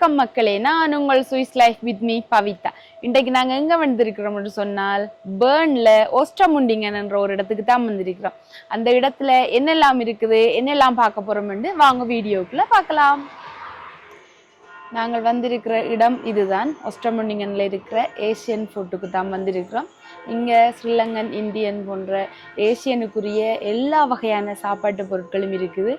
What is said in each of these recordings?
வணக்கம் மக்களே நான் உங்கள் Swiss life with me Pavitha. இன்றைக்கு நாங்கள் எங்கே வந்திருக்கிறோம்னு சொன்னால் பேர்னில் ஓஸ்டமுண்டிங்கன் என்ற ஒரு இடத்துக்கு தான் வந்திருக்கிறோம். அந்த இடத்துல என்னெல்லாம் இருக்குது என்னெல்லாம் பார்க்க போகிறோம்னு வாங்க வீடியோக்குள்ளே பார்க்கலாம். நாங்கள் வந்திருக்கிற இடம் இதுதான். ஒஸ்டமுண்டிங்கனில் இருக்கிற ஏசியன் ஃபுட்டுக்கு தான் வந்திருக்கிறோம். இங்கே ஸ்ரீலங்கன் இந்தியன் போன்ற ஏசியனுக்குரிய எல்லா வகையான சாப்பாட்டு பொருட்களும் இருக்குது.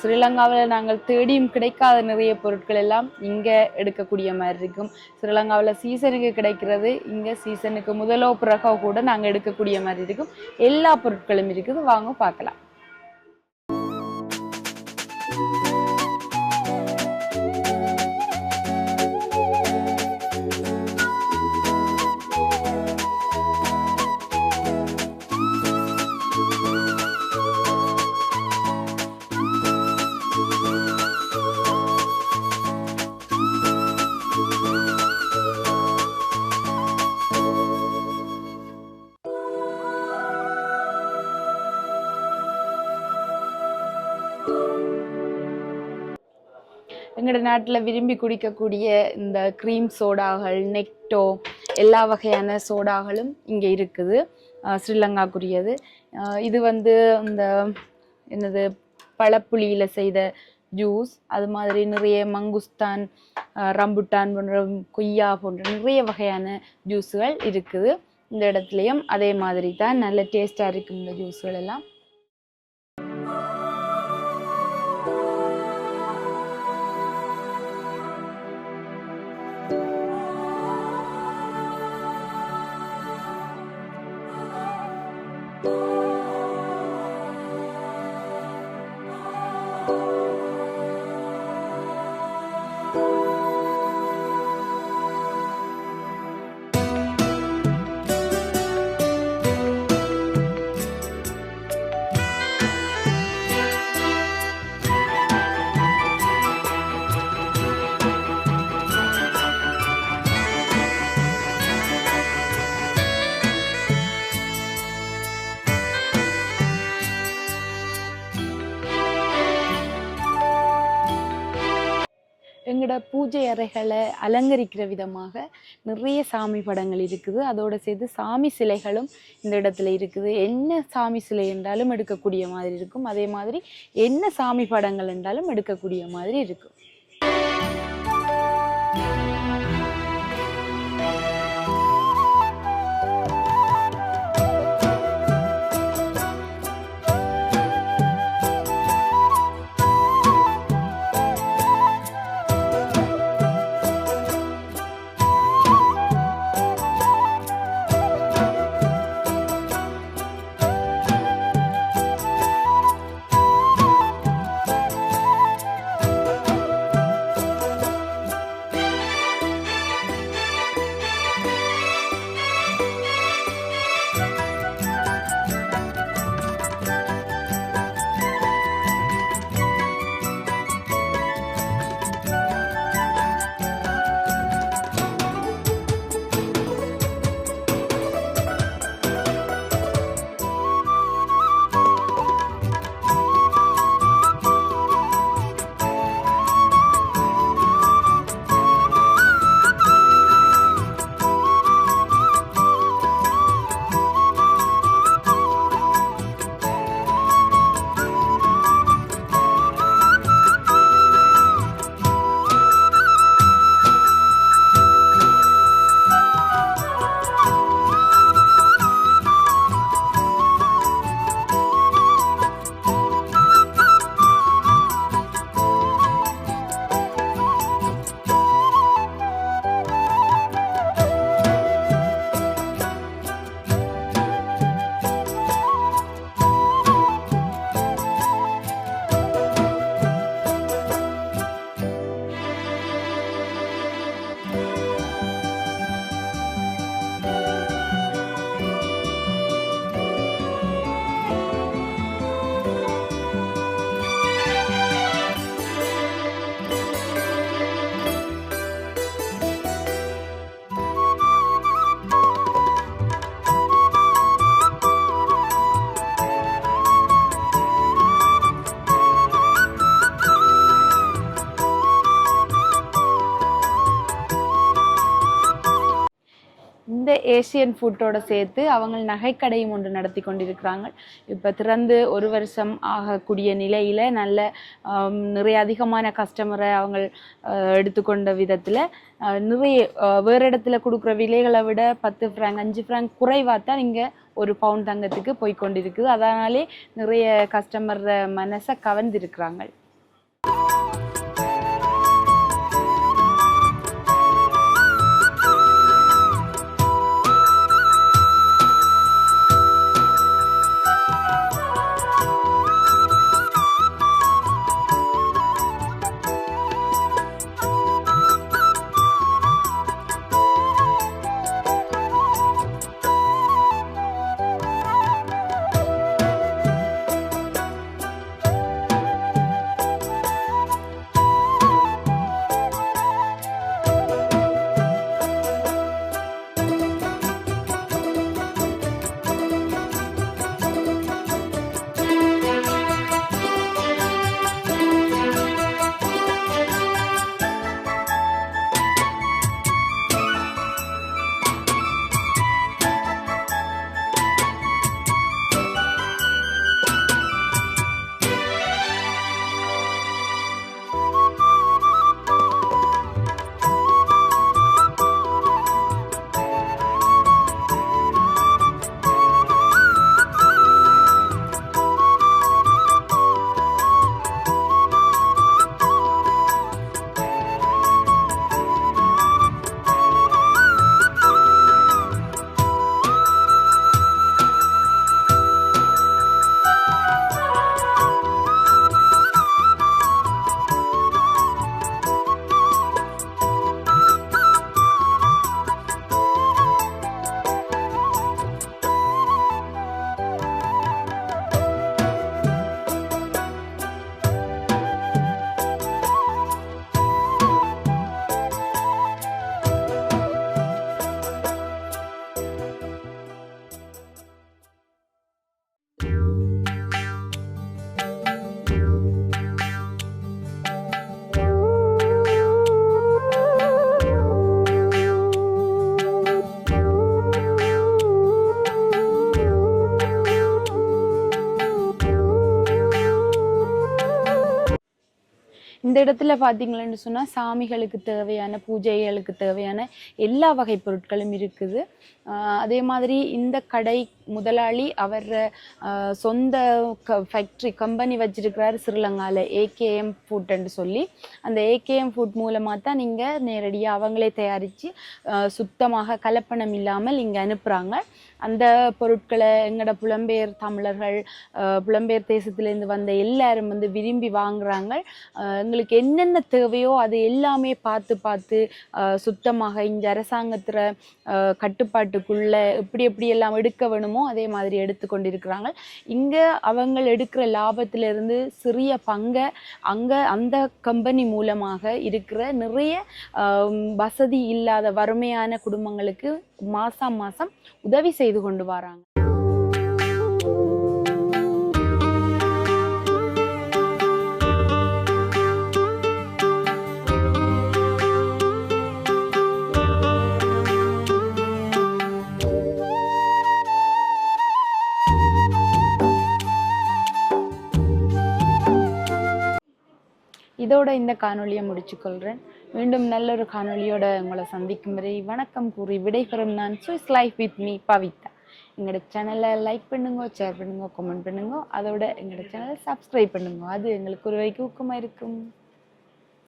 ஸ்ரீலங்காவில் நாங்கள் தேடியும் கிடைக்காத நிறைய பொருட்கள் எல்லாம் இங்கே எடுக்கக்கூடிய மாதிரி இருக்கும். ஸ்ரீலங்காவில் சீசனுக்கு கிடைக்கிறது இங்கே சீசனுக்கு முதலோ பிறகோ கூட நாங்கள் எடுக்கக்கூடிய மாதிரி இருக்கும். எல்லா பொருட்களும் இருக்குது. வாங்க பார்க்கலாம். எங்களோட நாட்டில் விரும்பி குடிக்கக்கூடிய இந்த க்ரீம் சோடாகள் நெக்டோ எல்லா வகையான சோடாகளும் இங்கே இருக்குது. ஸ்ரீலங்காக்குரியது. இது வந்து இந்த என்னது பழப்புளியில் செய்த ஜூஸ் அது மாதிரி நிறைய மங்குஸ்தான் ரம்புட்டான் போன்ற கொய்யா போன்ற நிறைய வகையான ஜூஸுகள் இருக்குது. இந்த இடத்துலையும் அதே மாதிரி தான். நல்ல டேஸ்ட்டாக இருக்கும் இந்த ஜூஸ்கள் எல்லாம். எங்களோட பூஜை அறைகளை அலங்கரிக்கிற விதமாக நிறைய சாமி படங்கள் இருக்குது. அதோடு சேர்த்து சாமி சிலைகளும் இந்த இடத்துல இருக்குது. என்ன சாமி சிலை என்றாலும் எடுக்கக்கூடிய மாதிரி இருக்கும். அதே மாதிரி என்ன சாமி படங்கள் என்றாலும் எடுக்கக்கூடிய மாதிரி இருக்கும். ஏசியன் ஃபுட்டோட சேர்த்து அவங்க நகைக்கடையும் ஒன்று நடத்தி கொண்டிருக்கிறாங்க. இப்போ திறந்து ஒரு வருஷம் ஆகக்கூடிய நிலையில் நல்ல நிறைய அதிகமான கஸ்டமரை அவங்க எடுத்துக்கொண்ட விதத்தில் நிறைய வேறு இடத்துல கொடுக்குற விலைகளை விட பத்து ஃப்ராங்க் அஞ்சு ஃப்ராங்க் குறைவாக தான் இங்கே ஒரு பவுன் தங்கத்துக்கு போய் கொண்டிருக்குது. அதனாலே நிறைய கஸ்டமர் மனசை கவர்ந்திருக்கிறாங்க. இந்த இடத்துல பார்த்தீங்களேன்னு சொன்னால் சாமிகளுக்கு தேவையான பூஜைகளுக்கு தேவையான எல்லா வகை பொருட்களும் இருக்குது. அதே மாதிரி இந்த கடை முதலாளி அவர் சொந்த க ஃபேக்ட்ரி கம்பெனி வச்சிருக்கிறாரு ஸ்ரீலங்காவில் ஏகேஎம் ஃபுட்ன்னு சொல்லி. அந்த ஏகேஎம் ஃபுட் மூலமாக தான் நீங்கள் நேரடியாக அவங்களே தயாரித்து சுத்தமாக கலப்பணம் இல்லாமல் இங்கே அனுப்புகிறாங்க அந்த பொருட்களை எங்களோட புலம்பெயர் தமிழர்கள் புலம்பெயர் தேசத்துலேருந்து வந்த எல்லாரும் வந்து விரும்பி வாங்குறாங்க. எங்களுக்கு அவங்களுக்கு என்னென்ன தேவையோ அது எல்லாமே பார்த்து பார்த்து சுத்தமாக இந்த அரசாங்கத்தில் கட்டுப்பாட்டுக்குள்ளே எப்படி எப்படி எல்லாம் எடுக்க வேணுமோ அதே மாதிரி எடுத்து கொண்டிருக்கிறாங்க. இங்கே அவங்க எடுக்கிற லாபத்திலிருந்து சிறிய பங்கை அங்கே அந்த கம்பெனி மூலமாக இருக்கிற நிறைய வசதி இல்லாத வறுமையான குடும்பங்களுக்கு மாதம் மாதம் உதவி செய்து கொண்டு வராங்க. இதோட இந்த காணொலியை முடிச்சுக்கொள்கிறேன் மீண்டும் நல்லொரு காணொளியோட உங்களை சந்திக்கும் வரை வணக்கம் கூறி விடைபெறும் நான் Swiss life with me Pavitha. எங்களோட சேனலை லைக் பண்ணுங்க ஷேர் பண்ணுங்க கமெண்ட் பண்ணுங்க. அதோட எங்களோட சேனலை சப்ஸ்கிரைப் பண்ணுங்க. அது எங்களுக்கு ஒரு வைக்கு ஊக்கமாக இருக்கும்.